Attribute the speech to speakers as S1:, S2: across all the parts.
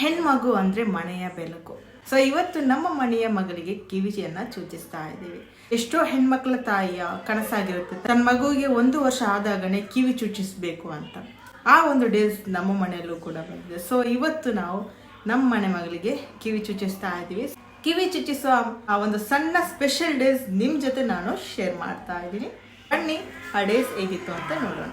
S1: ಹೆಣ್ಮಗು ಅಂದರೆ ಮನೆಯ ಬೆಳಕು. ಸೊ ಇವತ್ತು ನಮ್ಮ ಮನೆಯ ಮಗಳಿಗೆ ಕಿವಿಜಿಯನ್ನು ಸೂಚಿಸ್ತಾ ಇದ್ದೀವಿ. ಎಷ್ಟೋ ಹೆಣ್ಮಕ್ಳ ತಾಯಿಯ ಕನಸಾಗಿರುತ್ತೆ. ತನ್ನ ಮಗುವಿಗೆ ಒಂದು ವರ್ಷ ಆದಾಗನೆ ಕಿವಿ ಚುಚ್ಚಿಸ್ಬೇಕು ಅಂತ. ಆ ಒಂದು ಡೇಸ್ ನಮ್ಮ ಮನೆಯಲ್ಲೂ ಕೂಡ ಬಂದಿದೆ. ಸೊ ಇವತ್ತು ನಾವು ನಮ್ಮ ಮನೆ ಮಗಳಿಗೆ ಕಿವಿ ಚುಚ್ಚಿಸ್ತಾ ಇದ್ದೀವಿ. ಕಿವಿ ಚುಚ್ಚಿಸುವ ಆ ಒಂದು ಸಣ್ಣ ಸ್ಪೆಷಲ್ ಡೇಸ್ ನಿಮ್ಮ ಜೊತೆ ನಾನು ಶೇರ್ ಮಾಡ್ತಾ ಇದ್ದೀನಿ. ಬನ್ನಿ, ಆ ಡೇಸ್ ಹೇಗಿತ್ತು ಅಂತ ನೋಡೋಣ.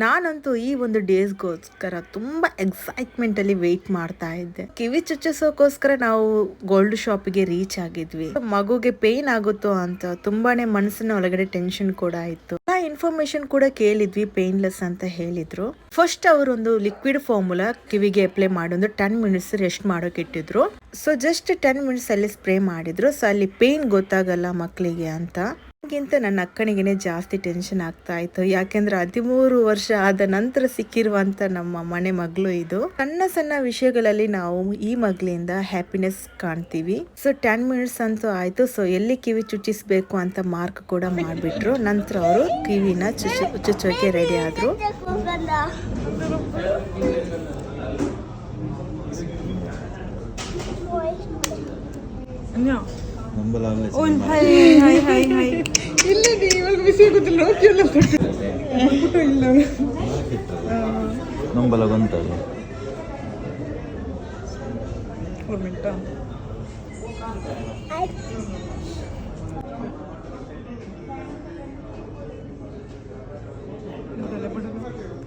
S1: ನಾನಂತೂ ಈ ಒಂದು ಡೇಸ್ಗೋಸ್ಕರ ತುಂಬಾ ಎಕ್ಸೈಟ್ಮೆಂಟ್ ಅಲ್ಲಿ ವೇಟ್ ಮಾಡ್ತಾ ಇದ್ದೆ. ಕಿವಿ ಚುಚ್ಚಿಸೋಕೋಸ್ಕರ ನಾವು ಗೋಲ್ಡ್ ಶಾಪಿಗೆ ರೀಚ್ ಆಗಿದ್ವಿ. ಮಗುಗೆ ಪೇನ್ ಆಗುತ್ತೋ ಅಂತ ತುಂಬಾನೇ ಮನಸ್ಸಿನ ಒಳಗಡೆ ಟೆನ್ಷನ್ ಕೂಡ ಇತ್ತು. ಆ ಇನ್ಫಾರ್ಮೇಶನ್ ಕೂಡ ಕೇಳಿದ್ವಿ ಪೇನ್ಲೆಸ್ ಅಂತ ಹೇಳಿದ್ರು. ಫಸ್ಟ್ ಅವರು ಒಂದು ಲಿಕ್ವಿಡ್ ಫಾರ್ಮುಲಾ ಕಿವಿಗೆ ಅಪ್ಲೈ ಒಂದು ಟೆನ್ ಮಿನಿಟ್ಸ್ ರೆಸ್ಟ್ ಮಾಡೋಕೆ ಇಟ್ಟಿದ್ರು. ಸೊ ಜಸ್ಟ್ ಟೆನ್ ಮಿನಿಟ್ಸ್ ಅಲ್ಲಿ ಸ್ಪ್ರೇ ಮಾಡಿದ್ರು. ಸೊ ಅಲ್ಲಿ ಪೇನ್ ಗೊತ್ತಾಗಲ್ಲ ಮಕ್ಕಳಿಗೆ ಅಂತ. ಗಿಂತ ನನ್ನ ಅಕ್ಕನಿಗೇ ಜಾಸ್ತಿ ಟೆನ್ಷನ್ ಆಗ್ತಾ ಇತ್ತು. ಯಾಕೆಂದ್ರೆ ಹದಿಮೂರು ವರ್ಷ ಆದ ನಂತರ ಸಿಕ್ಕಿರುವಂತ ನಮ್ಮ ಮನೆ ಮಗಳು ಇದು. ಸಣ್ಣ ಸಣ್ಣ ವಿಷಯಗಳಲ್ಲಿ ನಾವು ಈ ಮಗಳಿಂದ ಹ್ಯಾಪಿನೆಸ್ ಕಾಣ್ತೀವಿ. ಸೊ ಟೆನ್ ಮಿನಿಟ್ಸ್ ಅಂತೂ ಆಯ್ತು. ಸೊ ಎಲ್ಲಿ ಕಿವಿ ಚುಚ್ಚಿಸ್ಬೇಕು ಅಂತ ಮಾರ್ಕ್ ಕೂಡ ಮಾಡ್ಬಿಟ್ರು. ನಂತರ ಅವರು ಕಿವಿನ ಚುಚ್ಚು ಚುಚ್ಚೋಕೆ ರೆಡಿ ಆದ್ರು.
S2: ನಂಬಲಾಗಲ್ಲ ನಂಬಲ ಬಂತಲ್ಲ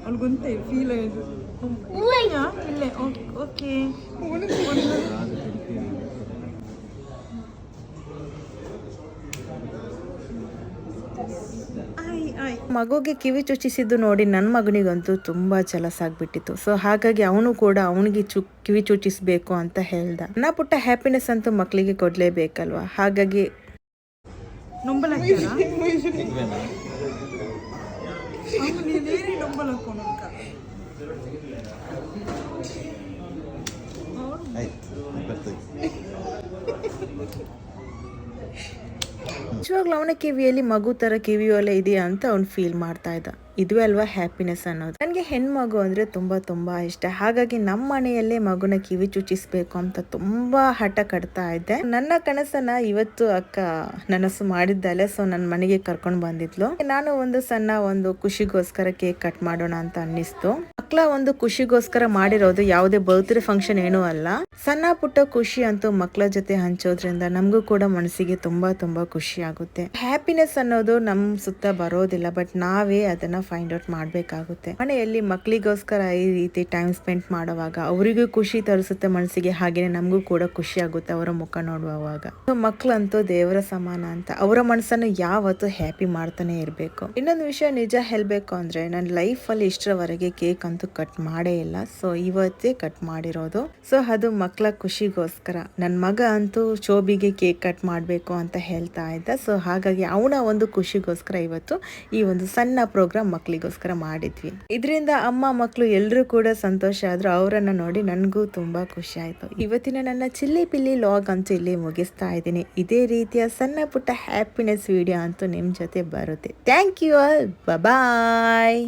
S3: ಅವ್ಳಿಗೊಂತೆ ಫೀಲ್ ಆಯ್ತು ಇಲ್ಲೇ ಓಕೆ
S1: ಮಗುಗೆ ಕಿವಿ ಚುಚ್ಚಿಸಿದ್ದು ನೋಡಿ ನನ್ನ ಮಗನಿಗಂತೂ ತುಂಬಾ ಆಗ್ಬಿಟ್ಟಿತ್ತು. ಸೊ ಹಾಗಾಗಿ ಅವನು ಕೂಡ ಅವನಿಗೆ ಚು ಕಿವಿ ಚುಚ್ಚಿಸ್ಬೇಕು ಅಂತ ಹೇಳ್ದ. ನನ್ನ ಪುಟ್ಟ ಹ್ಯಾಪಿನೆಸ್ ಅಂತೂ ಮಕ್ಕಳಿಗೆ ಕೊಡ್ಲೇಬೇಕಲ್ವಾ? ಹಾಗಾಗಿ
S3: ನೊಂಬಲ
S1: ನಿಜವಾಗ್ಲೂ ಅವನ ಕಿವಿಯಲ್ಲಿ ಮಗು ತರ ಕಿವಿಯೊಲೆ ಇದೆಯಾ ಅಂತ ಅವ್ನು ಫೀಲ್ ಮಾಡ್ತಾ ಇದ್ದ. ಇದುವೇ ಅಲ್ವಾ ಹ್ಯಾಪಿನೆಸ್ ಅನ್ನೋದು. ನನಗೆ ಹೆಣ್ಮಗು ಅಂದ್ರೆ ತುಂಬಾ ತುಂಬಾ ಇಷ್ಟ. ಹಾಗಾಗಿ ನಮ್ಮ ಮನೆಯಲ್ಲೇ ಮಗುನ ಕಿವಿ ಚುಚ್ಚಿಸ್ಬೇಕು ಅಂತ ತುಂಬಾ ಹಠ ಕಟ್ತಾ ಇದ್ದೆ. ನನ್ನ ಕನಸನ್ನ ಇವತ್ತು ಅಕ್ಕ ನನಸು ಮಾಡಿದ್ದಲ್ಲೇ ಸೊ ನನ್ನ ಮನೆಗೆ ಕರ್ಕೊಂಡು ಬಂದಿದ್ಲು. ನಾನು ಒಂದು ಸಣ್ಣ ಒಂದು ಖುಷಿಗೋಸ್ಕರ ಕೇಕ್ ಕಟ್ ಮಾಡೋಣ ಅಂತ ಅನ್ನಿಸ್ತು. ಮಕ್ಕಳ ಒಂದು ಖುಷಿಗೋಸ್ಕರ ಮಾಡಿರೋದು ಯಾವುದೇ ಬರ್ತ್ಡೇ ಫಂಕ್ಷನ್ ಏನೂ ಅಲ್ಲ. ಸಣ್ಣ ಪುಟ್ಟ ಖುಷಿ ಅಂತೂ ಮಕ್ಕಳ ಜೊತೆ ಹಂಚೋದ್ರಿಂದ ನಮಗೂ ಕೂಡ ಮನಸ್ಸಿಗೆ ತುಂಬಾ ತುಂಬಾ ಖುಷಿ ಆಗುತ್ತೆ. ಹ್ಯಾಪಿನೆಸ್ ಅನ್ನೋದು ನಮ್ ಸುತ್ತ ಬರೋದಿಲ್ಲ ಬಟ್ ನಾವೇ ಅದನ್ನ ಫೈಂಡ್ ಔಟ್ ಮಾಡಬೇಕಾಗುತ್ತೆ. ಮನೆಯಲ್ಲಿ ಮಕ್ಕಳಿಗೋಸ್ಕರ ಈ ರೀತಿ ಟೈಮ್ ಸ್ಪೆಂಡ್ ಮಾಡುವಾಗ ಅವರಿಗೂ ಖುಷಿ ತರಿಸುತ್ತೆ ಮನಸ್ಸಿಗೆ, ಹಾಗೇನೆ ನಮಗೂ ಕೂಡ ಖುಷಿ ಆಗುತ್ತೆ ಅವರ ಮುಖ ನೋಡುವಾಗ ಮಕ್ಕಳಂತೂ ದೇವರ ಸಮಾನ ಅಂತ ಅವರ ಮನಸ್ಸನ್ನು ಯಾವತ್ತೂ ಹ್ಯಾಪಿ ಮಾಡ್ತಾನೆ ಇರಬೇಕು. ಇನ್ನೊಂದು ವಿಷಯ ನಿಜ ಹೇಳ್ಬೇಕು ಅಂದ್ರೆ ನನ್ನ ಲೈಫ್ ಅಲ್ಲಿ ಇಷ್ಟರವರೆಗೆ ಕೇಕ್ ಅಂತೂ ಕಟ್ ಮಾಡೇ ಇಲ್ಲ. ಸೊ ಇವತ್ತೇ ಕಟ್ ಮಾಡಿರೋದು. ಸೊ ಅದು ಮಕ್ಕಳ ಖುಷಿಗೋಸ್ಕರ. ನನ್ನ ಮಗ ಅಂತೂ ಶೋಭಿಗೆ ಕೇಕ್ ಕಟ್ ಮಾಡಬೇಕು ಅಂತ ಹೇಳ್ತಾ ಇದ್ದ. ಸೊ ಹಾಗಾಗಿ ಅವನ ಒಂದು ಖುಷಿಗೋಸ್ಕರ ಇವತ್ತು ಈ ಒಂದು ಸಣ್ಣ ಪ್ರೋಗ್ರಾಮ್ ಮಕ್ಕಳಿಗೋಸ್ಕರ ಮಾಡಿದ್ವಿ. ಇದರಿಂದ ಅಮ್ಮ ಮಕ್ಕಳು ಎಲ್ಲರೂ ಕೂಡ ಸಂತೋಷ ಆದ್ರು ಅವರನ್ನ ನೋಡಿ ನನಗೂ ತುಂಬಾ ಖುಷಿ ಆಯ್ತು. ಇವತ್ತಿನ ನನ್ನ ಚಿಲ್ಲಿ ಪಿಲ್ಲಿ ಲಾಗ್ ಅಂತೂ ಇಲ್ಲಿ ಮುಗಿಸ್ತಾ ಇದ್ದೀನಿ. ಇದೇ ರೀತಿಯ ಸಣ್ಣ ಪುಟ್ಟ ಹ್ಯಾಪಿನೆಸ್ ವಿಡಿಯೋ ಅಂತೂ ನಿಮ್ಮ ಜೊತೆ ಬರುತ್ತೆ. Thank you all bye